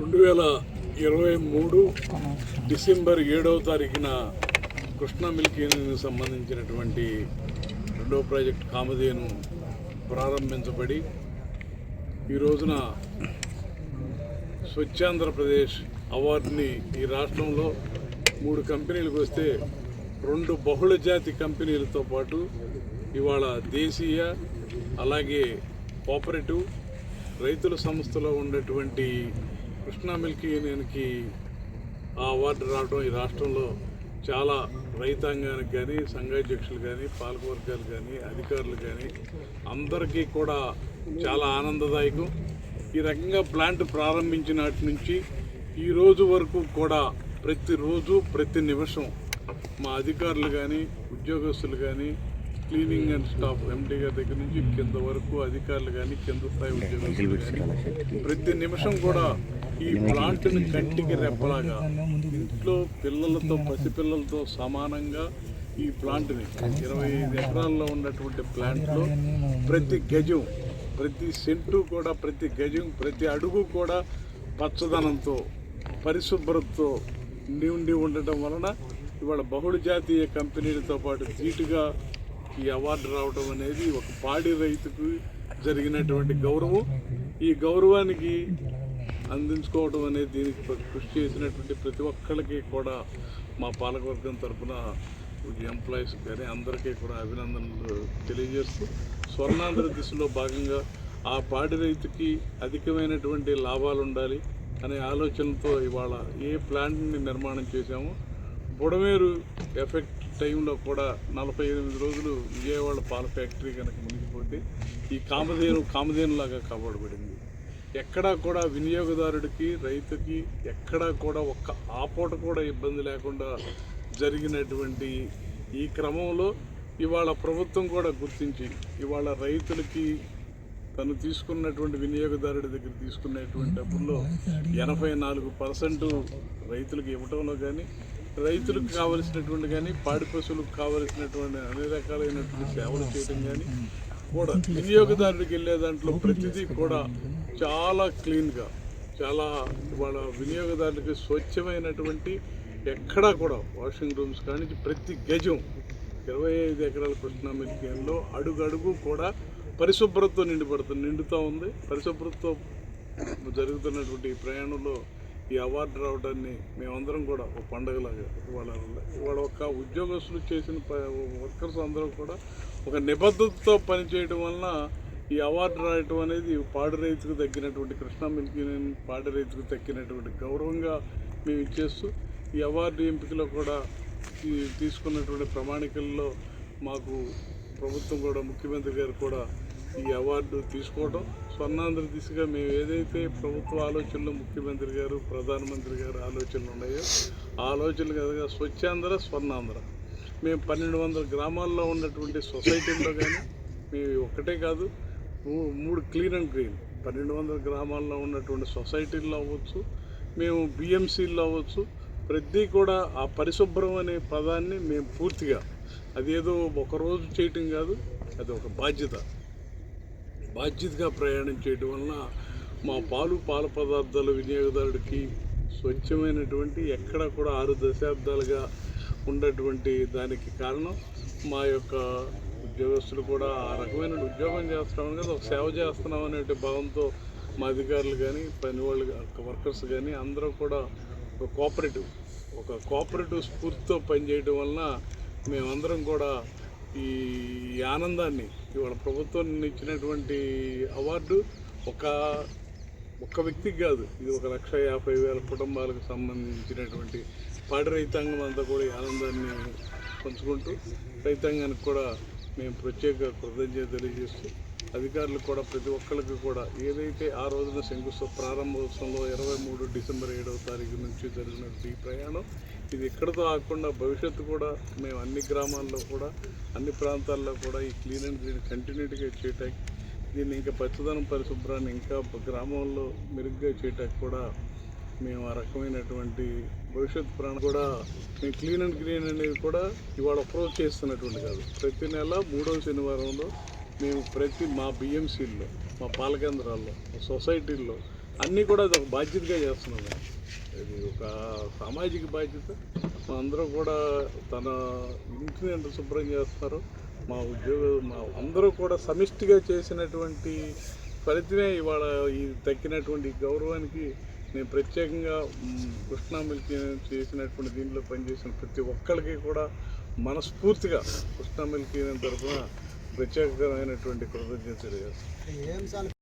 రెండు వేల ఇరవై మూడు డిసెంబర్ ఏడవ తారీఖున కృష్ణా మిల్క్ యూనియన్కి సంబంధించినటువంటి రెండవ ప్రాజెక్ట్ కామధేను ప్రారంభించబడి ఈ రోజున స్వచ్ఛాంధ్రప్రదేశ్ అవార్డుని ఈ రాష్ట్రంలో మూడు కంపెనీలకు వస్తే రెండు బహుళ జాతి కంపెనీలతో పాటు ఇవాళ దేశీయ అలాగే కోఆపరేటివ్ రైతుల సంస్థలో ఉన్నటువంటి కృష్ణా మిల్క్ యూనియన్కి ఆ అవార్డు రావడం ఈ రాష్ట్రంలో చాలా రైతాంగానికి కానీ సంఘాధ్యక్షులు కానీ పాలకవర్గాలు కానీ అధికారులు కానీ అందరికీ కూడా చాలా ఆనందదాయకం. ఈ రకంగా ప్లాంట్ ప్రారంభించిన నాటి నుంచి ఈ రోజు వరకు కూడా ప్రతిరోజు ప్రతి నిమిషం మా అధికారులు కానీ ఉద్యోగస్తులు కానీ క్లీనింగ్ అండ్ స్టాఫ్ ఎంటీ గారి దగ్గర నుంచి కింద వరకు అధికారులు కానీ కింద స్థాయి ఉద్యోగస్తులు కానీ ప్రతి నిమిషం కూడా ఈ ప్లాంట్ని కంటికి రెప్పలాగా ఇంట్లో పిల్లలతో పసిపిల్లలతో సమానంగా ఈ ప్లాంట్ని ఇరవై ఐదు ఎకరాల్లో ఉన్నటువంటి ప్లాంట్లో ప్రతి గజం ప్రతి సెంటు కూడా ప్రతి గజం ప్రతి అడుగు కూడా పచ్చదనంతో పరిశుభ్రతతో నిండి ఉండటం వలన ఇవాళ బహుళ జాతీయ కంపెనీలతో పాటు ధీటుగా ఈ అవార్డు రావడం అనేది ఒక పాడి రైతుకు జరిగినటువంటి గౌరవం. ఈ గౌరవానికి అందించుకోవడం అనేది దీనికి కృషి చేసినటువంటి ప్రతి ఒక్కళ్ళకి కూడా మా పాలకవర్గం తరఫున ఎంప్లాయీస్ కానీ అందరికీ కూడా అభినందనలు తెలియజేస్తూ స్వర్ణాంధ్ర దిశలో భాగంగా ఆ పాడి రైతుకి అధికమైనటువంటి లాభాలు ఉండాలి అనే ఆలోచనతో ఇవాళ ఏ ప్లాంట్ని నిర్మాణం చేశామో బుడమేరు ఎఫెక్ట్ టైంలో కూడా నలభై ఎనిమిది రోజులు విజయవాడ పాల ఫ్యాక్టరీ కనుక మునిగిపోతే ఈ కామధేను కామధేనులాగా కాపాడబడింది. ఎక్కడా కూడా వినియోగదారుడికి రైతుకి ఎక్కడా కూడా ఒక్క ఆపోట కూడా ఇబ్బంది లేకుండా జరిగినటువంటి ఈ క్రమంలో ఇవాళ ప్రభుత్వం కూడా గుర్తించి ఇవాళ రైతులకి తను తీసుకున్నటువంటి వినియోగదారుడి దగ్గర తీసుకునేటువంటి డబ్బుల్లో ఎనభై నాలుగు పర్సెంట్ రైతులకు ఇవ్వటంలో కానీ రైతులకు కావలసినటువంటి కానీ పాడి పశువులకు కావలసినటువంటి అన్ని రకాలైనటువంటి సేవలు చేయడం కానీ కూడా వినియోగదారుడికి వెళ్ళే దాంట్లో ప్రతిదీ కూడా చాలా క్లీన్గా చాలా వాళ్ళ వినియోగదారులకి స్వచ్ఛమైనటువంటి ఎక్కడా కూడా వాషింగ్ రూమ్స్ కానీ ప్రతి గజం ఇరవై ఐదు ఎకరాల కృష్ణా మిల్కేన్లో అడుగడుగు కూడా పరిశుభ్రతతో నిండిపడుతుంది నిండుతూ ఉంది. పరిశుభ్రతతో జరుగుతున్నటువంటి ఈ ప్రయాణంలో ఈ అవార్డు రావడాన్ని మేమందరం కూడా ఒక పండగలాగా ఇవాళ ఇవాళ ఒక ఉద్యోగస్తులు చేసిన వర్కర్స్ అందరూ కూడా ఒక నిబద్ధతతో పనిచేయడం వలన ఈ అవార్డు రాయటం అనేది పాడి రైతుకు తగ్గినటువంటి కృష్ణా మిల్క్ యూనియన్ పాడి రైతుకు తగ్గినటువంటి గౌరవంగా మేము ఇచ్చేస్తూ ఈ అవార్డు ఎంపికలో కూడా ఈ తీసుకున్నటువంటి ప్రమాణికల్లో మాకు ప్రభుత్వం కూడా ముఖ్యమంత్రి గారు కూడా ఈ అవార్డు తీసుకోవడం స్వర్ణాంధ్ర దిశగా మేము ఏదైతే ప్రభుత్వ ఆలోచనలు ముఖ్యమంత్రి గారు ప్రధానమంత్రి గారు ఆలోచనలు ఉన్నాయో ఆ ఆలోచనలు కదా స్వచ్ఛాంధ్ర స్వర్ణాంధ్ర. మేము పన్నెండు వందల గ్రామాల్లో ఉన్నటువంటి సొసైటీల్లో కానీ మేము ఒక్కటే కాదు మూడు క్లీన్ అండ్ గ్రీన్. పన్నెండు వందల గ్రామాల్లో ఉన్నటువంటి సొసైటీల్లో అవ్వచ్చు మేము బిఎంసీల్లో అవ్వచ్చు ప్రతి కూడా ఆ పరిశుభ్రం అనే పదాన్ని మేము పూర్తిగా అదేదో ఒక రోజు చేయటం కాదు అది ఒక బాధ్యత. బాధ్యతగా ప్రయాణం చేయటం వలన మా పాలు పాల పదార్థాల వినియోగదారుడికి స్వచ్ఛమైనటువంటి ఎక్కడ కూడా ఆరు దశాబ్దాలుగా ఉన్నటువంటి దానికి కారణం మా యొక్క ఉద్యోగస్తులు కూడా ఆ రకమైన ఉద్యోగం చేస్తున్నాం కదా ఒక సేవ చేస్తున్నాం అనే భావంతో మా అధికారులు కానీ పని వాళ్ళు వర్కర్స్ కానీ అందరూ కూడా ఒక కోఆపరేటివ్ ఒక కోఆపరేటివ్ స్ఫూర్తితో పనిచేయడం వలన మేమందరం కూడా ఈ ఆనందాన్ని ఇవాళ ప్రభుత్వం ఇచ్చినటువంటి అవార్డు ఒక ఒక్క వ్యక్తికి కాదు ఇది ఒక లక్ష యాభై వేల కుటుంబాలకు సంబంధించినటువంటి పాడి రైతాంగం అంతా కూడా ఈ ఆనందాన్ని పంచుకుంటూ రైతాంగానికి కూడా మేము ప్రత్యేక కృతజ్ఞత తెలియజేస్తూ అధికారులు కూడా ప్రతి ఒక్కరికి కూడా ఏదైతే ఆ రోజున శంకుస్థ ప్రారంభోత్సవంలో ఇరవై మూడు డిసెంబర్ ఏడవ తారీఖు నుంచి జరిగిన ఈ ప్రయాణం ఇది ఎక్కడితో ఆకుండా భవిష్యత్తు కూడా మేము అన్ని గ్రామాల్లో కూడా అన్ని ప్రాంతాల్లో కూడా ఈ క్లీన్ అండ్ గ్రీన్ కంటిన్యూటీగా చేయటానికి దీన్ని ఇంకా పచ్చదనం పరిశుభ్రాన్ని ఇంకా గ్రామంలో మెరుగ్గా చేయటానికి కూడా మేము ఆ రకమైనటువంటి భవిష్యత్ ప్రాణం కూడా మేము క్లీన్ అండ్ గ్రీన్ అనేది కూడా ఇవాళ అప్రోచ్ చేస్తున్నటువంటి కాదు. ప్రతి నెల మూడవ శనివారంలో మేము ప్రతి మా బిఎంసీల్లో మా పాలకేంద్రాల్లో మా సొసైటీల్లో అన్నీ కూడా అది ఒక బాధ్యతగా చేస్తున్నాం ఇది ఒక సామాజిక బాధ్యత. మా అందరూ కూడా తన ఇంటిని ఎంత శుభ్రం చేస్తారు మా ఉద్యోగ మా అందరూ కూడా సమిష్టిగా చేసినటువంటి ఫలితమే ఇవాళ ఈ తగ్గినటువంటి గౌరవానికి నేను ప్రత్యేకంగా కృష్ణా మిల్క్ చేసినటువంటి దీంట్లో పనిచేసిన ప్రతి ఒక్కరికి కూడా మనస్ఫూర్తిగా కృష్ణా మిల్క్ తరఫున ప్రత్యేకమైనటువంటి కృతజ్ఞతలు తెలియజేస్తాను